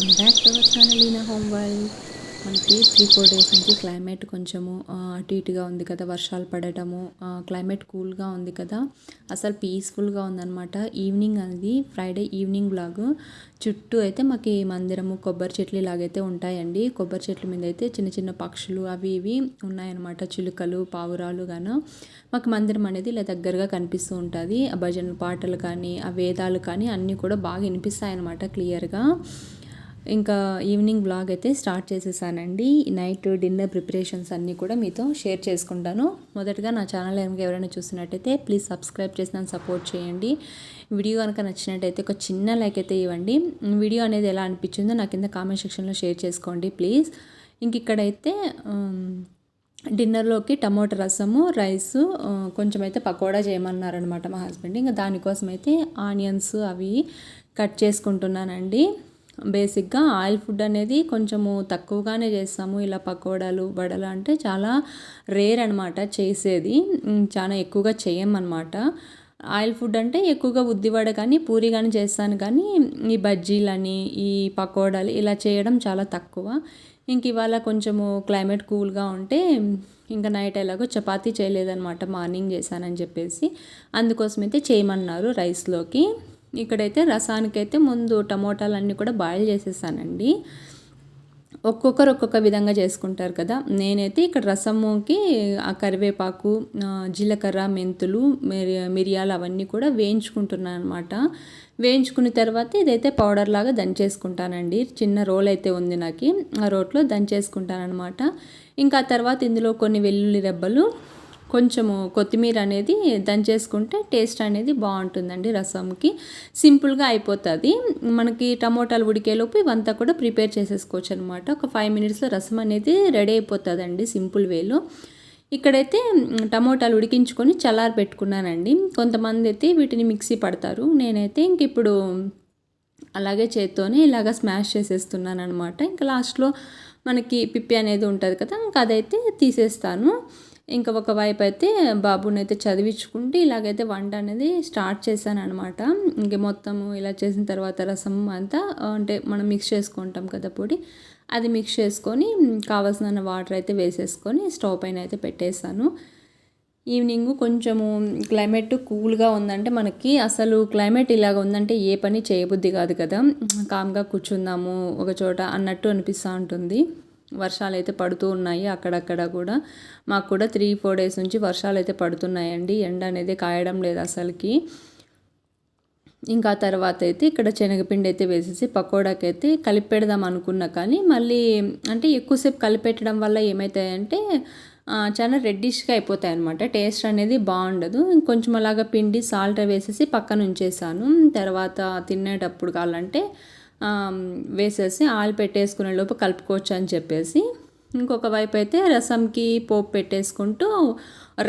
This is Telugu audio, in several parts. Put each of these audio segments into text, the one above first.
Welcome back to our channel ఈనా home world మనకి త్రీ ఫోర్ డేస్ నుంచి క్లైమేట్ కొంచెము అటు ఇటుగా ఉంది కదా వర్షాలు పడటము క్లైమేట్ కూల్గా ఉంది కదా. అసలు పీస్ఫుల్గా ఉందన్నమాట. ఈవినింగ్ అనేది ఫ్రైడే ఈవినింగ్ బ్లాగ్ చుట్టూ అయితే మాకు ఈ మందిరము కొబ్బరి చెట్లు ఇలాగైతే ఉంటాయండి. కొబ్బరి చెట్ల మీద అయితే చిన్న చిన్న పక్షులు అవి ఇవి ఉన్నాయన్నమాట. చిలుకలు పావురాలు గాను. మాకు మందిరం అనేది ఇలా దగ్గరగా కనిపిస్తూ ఉంటుంది. ఆ భజన పాటలు కానీ ఆ వేదాలు కానీ అన్నీ కూడా బాగా వినిపిస్తాయన్నమాట క్లియర్గా ఇంకా ఈవినింగ్ బ్లాగ్ అయితే స్టార్ట్ చేసేసానండి. నైట్ డిన్నర్ ప్రిపరేషన్స్ అన్నీ కూడా మీతో షేర్ చేసుకుంటాను. మొదటగా నా ఛానల్ కనుక ఎవరైనా చూసినట్టయితే ప్లీజ్ సబ్స్క్రైబ్ చేసి నన్ను సపోర్ట్ చేయండి. వీడియో కనుక నచ్చినట్టయితే ఒక చిన్న లైక్ అయితే ఇవ్వండి. వీడియో అనేది ఎలా అనిపించిందో నా కింద కామెంట్ సెక్షన్లో షేర్ చేసుకోండి ప్లీజ్ ఇంక ఇక్కడైతే డిన్నర్లోకి టమోటా రసము రైస్ కొంచెం అయితే పకోడా చేయమన్నారనమాట మా హస్బెండ్ ఇంకా దానికోసం అయితే ఆనియన్స్ అవి కట్ చేసుకుంటున్నానండి. బేసిక్గా ఆయిల్ ఫుడ్ అనేది కొంచెము తక్కువగానే చేస్తాము. ఇలా పకోడాలు వడలు అంటే చాలా రేర్ అనమాట చేసేది. చాలా ఎక్కువగా చేయమన్నమాట ఆయిల్ ఫుడ్ అంటే ఎక్కువగా ఉద్దివడ కానీ పూరి కానీ చేస్తాను. కానీ ఈ బజ్జీలని ఈ పకోడాలు ఇలా చేయడం చాలా తక్కువ. ఇంక ఇవాళ కొంచెము క్లైమేట్ కూల్గా ఉంటే ఇంకా నైట్ ఎలాగో చపాతీ చేయలేదన్నమాట. మార్నింగ్ చేశానని చెప్పేసి అందుకోసం అయితే చేయమన్నారు రైస్లోకి. ఇక్కడైతే రసానికైతే ముందు టమోటాలన్నీ కూడా బాయిల్ చేసేసానండి. ఒక్కొక్కరు ఒక్కొక్క విధంగా చేసుకుంటారు కదా. నేనైతే ఇక్కడ రసముకి ఆ కరివేపాకు జీలకర్ర మెంతులు మిరి మిరియాలు అవన్నీ కూడా వేయించుకుంటున్నాను అనమాట వేయించుకున్న తర్వాత ఇదైతే పౌడర్ లాగా దంచేసుకుంటానండి. చిన్న రోల్ అయితే ఉంది నాకు. ఆ రోట్లో దంచేసుకుంటానమాట ఇంకా తర్వాత ఇందులో కొన్ని వెల్లుల్లి రెబ్బలు కొంచెము కొత్తిమీర అనేది దంచేసుకుంటే టేస్ట్ అనేది బాగుంటుందండి రసంకి. సింపుల్గా అయిపోతుంది. మనకి టమోటాలు ఉడికేలోపు ఇవంతా కూడా ప్రిపేర్ చేసేసుకోవచ్చు అనమాట ఒక ఫైవ్ మినిట్స్లో రసం అనేది రెడీ అయిపోతుందండి సింపుల్ వేలో. ఇక్కడైతే టమోటాలు ఉడికించుకొని చల్లారి పెట్టుకున్నానండి. కొంతమంది అయితే వీటిని మిక్సీ పడతారు. నేనైతే ఇంక ఇప్పుడు అలాగే చేత్తోనే ఇలాగ స్మాష్ చేసేస్తున్నాను అనమాట ఇంకా లాస్ట్లో మనకి పిప్పి అనేది ఉంటుంది కదా ఇంకా అదైతే తీసేస్తాను. ఇంకా ఒకవైపు అయితే బాబుని అయితే చదివించుకుంటే ఇలాగైతే వంట అనేది స్టార్ట్ చేశాను అనమాట ఇంక మొత్తము ఇలా చేసిన తర్వాత రసం అంతా అంటే మనం మిక్స్ చేసుకుంటాం కదా పొడి అది మిక్స్ చేసుకొని కావాల్సిన వాటర్ అయితే వేసేసుకొని స్టవ్ పైన అయితే పెట్టేశాను. ఈవినింగ్ కొంచెము క్లైమేట్ కూల్గా ఉందంటే మనకి అసలు క్లైమేట్ ఇలాగ ఉందంటే ఏ పని చేయబుద్ధి కాదు కదా. కామ్గా కూర్చుందాము ఒక చోట అన్నట్టు అనిపిస్తూ ఉంటుంది. వర్షాలు అయితే పడుతూ ఉన్నాయి అక్కడక్కడ కూడా. మాకు కూడా త్రీ ఫోర్ డేస్ నుంచి వర్షాలు అయితే పడుతున్నాయండి. ఎండ అనేది కాయడం లేదు అసలుకి. ఇంకా తర్వాత అయితే ఇక్కడ శనగపిండి అయితే వేసేసి పకోడాకి అయితే కలిపెడదాం అనుకున్నా కానీ మళ్ళీ అంటే ఎక్కువసేపు కలిపెట్టడం వల్ల ఏమవుతాయంటే చాలా రెడ్డిష్గా అయిపోతాయి అనమాట టేస్ట్ అనేది బాగుండదు. కొంచెం అలాగా పిండి సాల్ట్ వేసేసి పక్కన ఉంచేసాను తర్వాత తినేటప్పుడు కావాలంటే వేసేసి ఆయిల్ పెట్టేసుకునే లోపు కలుపుకోవచ్చు అని చెప్పేసి. ఇంకొక వైపు అయితే రసంకి పోపు పెట్టేసుకుంటూ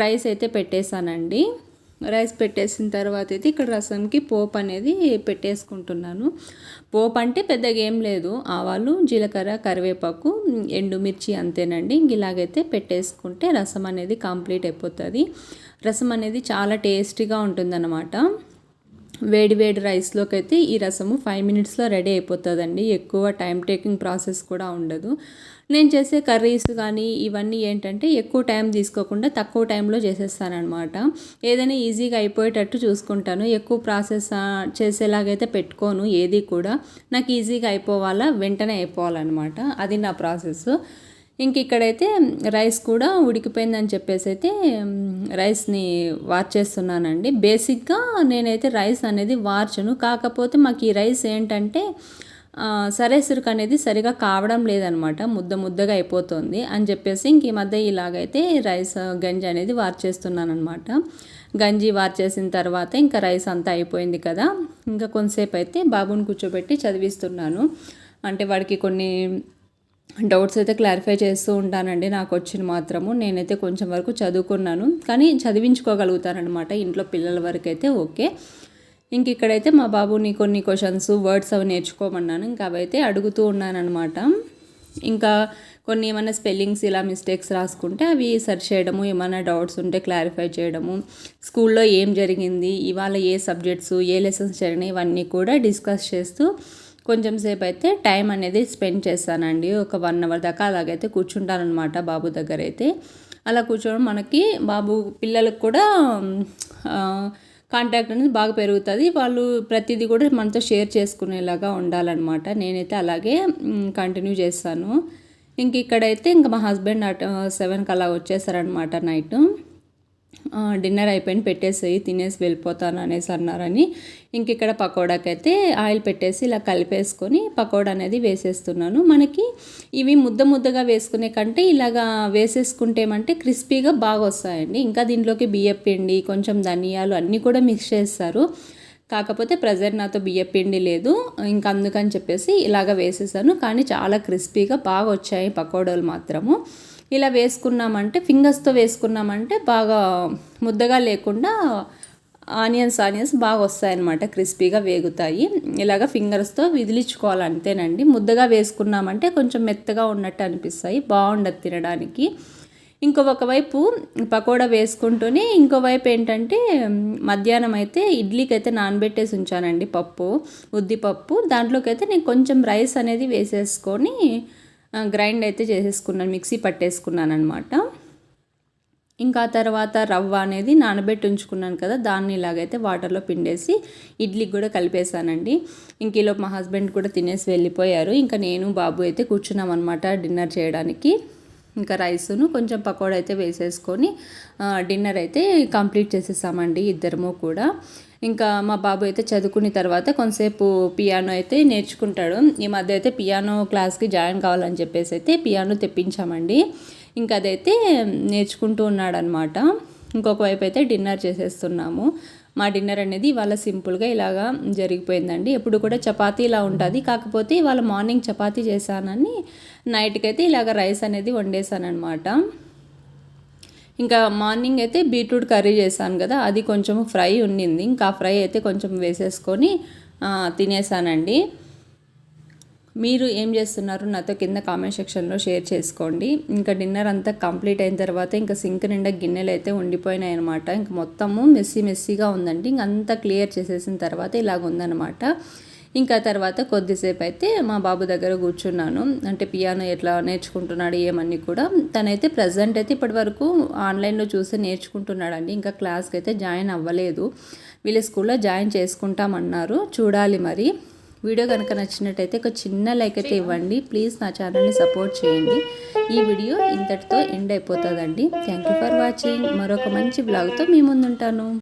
రైస్ అయితే పెట్టేశానండి. రైస్ పెట్టేసిన తర్వాత అయితే ఇక్కడ రసంకి పోపు అనేది పెట్టేసుకుంటున్నాను. పోపు అంటే పెద్దగా ఏం లేదు. ఆవాలు జీలకర్ర కరివేపాకు ఎండుమిర్చి అంతేనండి. ఇంక ఇలాగైతే పెట్టేసుకుంటే రసం అనేది కంప్లీట్ అయిపోతుంది. రసం అనేది చాలా టేస్టీగా ఉంటుందన్నమాట. వేడి వేడి రైస్లోకి అయితే ఈ రసము ఫైవ్ మినిట్స్లో రెడీ అయిపోతుందండి. ఎక్కువ టైం టేకింగ్ ప్రాసెస్ కూడా ఉండదు. నేను చేసే కర్రీస్ కానీ ఇవన్నీ ఏంటంటే ఎక్కువ టైం తీసుకోకుండా తక్కువ టైంలో చేసేస్తానమాట ఏదైనా ఈజీగా అయిపోయేటట్టు చూసుకుంటాను. ఎక్కువ ప్రాసెస్ చేసేలాగైతే పెట్టుకోను ఏది కూడా. నాకు ఈజీగా అయిపోవాలా వెంటనే అయిపోవాలన్నమాట. అది నా ప్రాసెస్. ఇంక ఇక్కడైతే రైస్ కూడా ఉడికిపోయిందని చెప్పేసి అయితే రైస్ని వార్చేస్తున్నానండి బేసిక్గా నేనైతే రైస్ అనేది వార్చను. కాకపోతే మాకు ఈ రైస్ ఏంటంటే సరే సరేసురుకు అనేది సరిగా కావడం లేదనమాట. ముద్ద ముద్దగా అయిపోతుంది అని చెప్పేసి ఇంక ఈ మధ్య ఇలాగైతే రైస్ గంజి అనేది వార్చేస్తున్నానమాట అనమాట గంజి వార్చేసిన తర్వాత ఇంకా రైస్ అంతా అయిపోయింది కదా. ఇంకా కొంతసేపు అయితే బాబుని కూర్చోబెట్టి చదివిస్తున్నాను. అంటే వాడికి కొన్ని డౌట్స్ అయితే క్లారిఫై చేస్తూ ఉంటానండి నాకు వచ్చిన మాత్రము. నేనైతే కొంచెం వరకు చదువుకున్నాను. కానీ చదివించుకోగలుగుతానమాట ఇంట్లో పిల్లల వరకు అయితే ఓకే. ఇంక ఇక్కడైతే మా బాబుని కొన్ని క్వశ్చన్స్ వర్డ్స్ అవి నేర్చుకోమన్నాను. ఇంకా అవైతే అడుగుతూ ఉన్నానన్నమాట. ఇంకా కొన్ని ఏమైనా స్పెల్లింగ్స్ ఇలా మిస్టేక్స్ రాసుకుంటే అవి సెర్చ్ చేయడము ఏమైనా డౌట్స్ ఉంటే క్లారిఫై చేయడము స్కూల్లో ఏం జరిగింది ఇవాళ ఏ సబ్జెక్ట్స్ ఏ లెసన్స్ జరిగినాయి ఇవన్నీ కూడా డిస్కస్ చేస్తూ కొంచెం సేపు అయితే టైం అనేది స్పెండ్ చేస్తానండి. ఒక వన్ అవర్ దాకా అలాగైతే కూర్చుంటానమాట బాబు దగ్గర అయితే అలా కూర్చోవడం మనకి బాబు పిల్లలకు కూడా కాంటాక్ట్ అనేది బాగా పెరుగుతుంది. వాళ్ళు ప్రతిదీ కూడా మనతో షేర్ చేసుకునేలాగా ఉండాలన్నమాట. నేనైతే అలాగే కంటిన్యూ చేస్తాను. ఇంక ఇక్కడైతే ఇంకా మా హస్బెండ్ అటు సెవెన్కి అలా వచ్చేసారనమాట నైట్. డిన్నర్ అయిపోయింది పెట్టేసి తినేసి వెళ్ళిపోతాను అనేసి అన్నారని. ఇంక ఇక్కడ పకోడాకైతే ఆయిల్ పెట్టేసి ఇలా కలిపేసుకొని పకోడా అనేది వేసేస్తున్నాను. మనకి ఇవి ముద్ద ముద్దగా వేసుకునే కంటే ఇలాగా వేసేసుకుంటేమంటే క్రిస్పీగా బాగా వస్తాయండి. ఇంకా దీంట్లోకి బియ్యం పిండి కొంచెం ధనియాలు అన్నీ కూడా మిక్స్ చేస్తారు. కాకపోతే ప్రజెంట్ నాతో బియ్య పిండి లేదు. ఇంకా అందుకని చెప్పేసి ఇలాగ వేసేసాను. కానీ చాలా క్రిస్పీగా బాగా వచ్చాయి పకోడాలు మాత్రము. ఇలా వేసుకున్నామంటే ఫింగర్స్తో వేసుకున్నామంటే బాగా ముద్దగా లేకుండా ఆనియన్స్ ఆనియన్స్ బాగా వస్తాయన్నమాట క్రిస్పీగా వేగుతాయి. ఇలాగ ఫింగర్స్తో విదిలించుకోవాలి అంతేనండి ముద్దగా వేసుకున్నామంటే కొంచెం మెత్తగా ఉన్నట్టు అనిపిస్తాయి బాగుండదు తినడానికి. ఇంకొక వైపు పకోడా వేసుకుంటూనే ఇంకోవైపు ఏంటంటే మధ్యాహ్నం అయితే ఇడ్లీకి అయితే నానబెట్టేసి ఉంచానండి పప్పు ఉద్దిపప్పు. దాంట్లోకి అయితే నేను కొంచెం రైస్ అనేది వేసేసుకొని గ్రైండ్ అయితే చేసేసుకున్నాను మిక్సీ పట్టేసుకున్నాను అనమాట ఇంకా తర్వాత రవ్వ అనేది నానబెట్టి ఉంచుకున్నాను కదా దాన్ని ఇలాగైతే వాటర్లో పిండేసి ఇడ్లీకి కూడా కలిపేశానండి. ఇంక ఈలోపు మా హస్బెండ్ కూడా తినేసి వెళ్ళిపోయారు. ఇంకా నేను బాబు అయితే కూర్చున్నాం అనమాట డిన్నర్ చేయడానికి. ఇంకా రైస్ను కొంచెం పకోడా అయితే వేసేసుకొని డిన్నర్ అయితే కంప్లీట్ చేసేసామండి ఇద్దరము కూడా. ఇంకా మా బాబు అయితే చదువుకున్న తర్వాత కొంతసేపు పియానో అయితే నేర్చుకుంటాడు. ఈ మధ్య అయితే పియానో క్లాస్కి జాయిన్ కావాలని చెప్పేసి అయితే పియానో తెప్పించామండి. ఇంకా అదైతే నేర్చుకుంటూ ఉన్నాడనమాట ఇంకొక వైపు అయితే డిన్నర్ చేసేస్తున్నాము. మా డిన్నర్ అనేది ఇవాళ సింపుల్గా ఇలాగా జరిగిపోయిందండి. ఎప్పుడు కూడా చపాతీ ఇలా ఉంటుంది. కాకపోతే ఇవాళ మార్నింగ్ చపాతీ చేశానని నైట్కి అయితే ఇలాగ రైస్ అనేది వండేసానమాట ఇంకా మార్నింగ్ అయితే బీట్రూట్ కర్రీ చేశాను కదా అది కొంచెం ఫ్రై ఉండింది. ఇంకా ఫ్రై అయితే కొంచెం వేసేసుకొని తినేసానండి. మీరు ఏం చేస్తున్నారు? నాతో కింద కామెంట్ సెక్షన్లో షేర్ చేసుకోండి. ఇంకా డిన్నర్ అంతా కంప్లీట్ అయిన తర్వాత ఇంకా సింక్ నిండా గిన్నెలు అయితే ఉండిపోయినాయి అనమాట ఇంకా మొత్తము మెస్సీ మెస్సీగా ఉందండి. ఇంక అంతా క్లియర్ చేసేసిన తర్వాత ఇలాగ ఉందన్నమాట ఇంకా తర్వాత కొద్దిసేపు అయితే మా బాబు దగ్గర కూర్చున్నాను. అంటే పియానో ఎట్లా నేర్చుకుంటున్నాడు ఏమన్నీ కూడా. తనైతే ప్రజెంట్ అయితే ఇప్పటి వరకు ఆన్లైన్లో చూసి నేర్చుకుంటున్నాడండి. ఇంకా క్లాస్కి అయితే జాయిన్ అవ్వలేదు. వీళ్ళ స్కూల్లో జాయిన్ చేసుకుంటామన్నారు. చూడాలి మరి. వీడియో కనుక నచ్చినట్టయితే ఒక చిన్న లైక్ అయితే ఇవ్వండి. ప్లీజ్ నా ఛానల్ని సపోర్ట్ చేయండి. ఈ వీడియో ఇంతటితో ఎండ్ అయిపోతుందండి. థ్యాంక్ యూ ఫర్ వాచింగ్ మరొక మంచి బ్లాగ్తో మీ ముందుంటాను.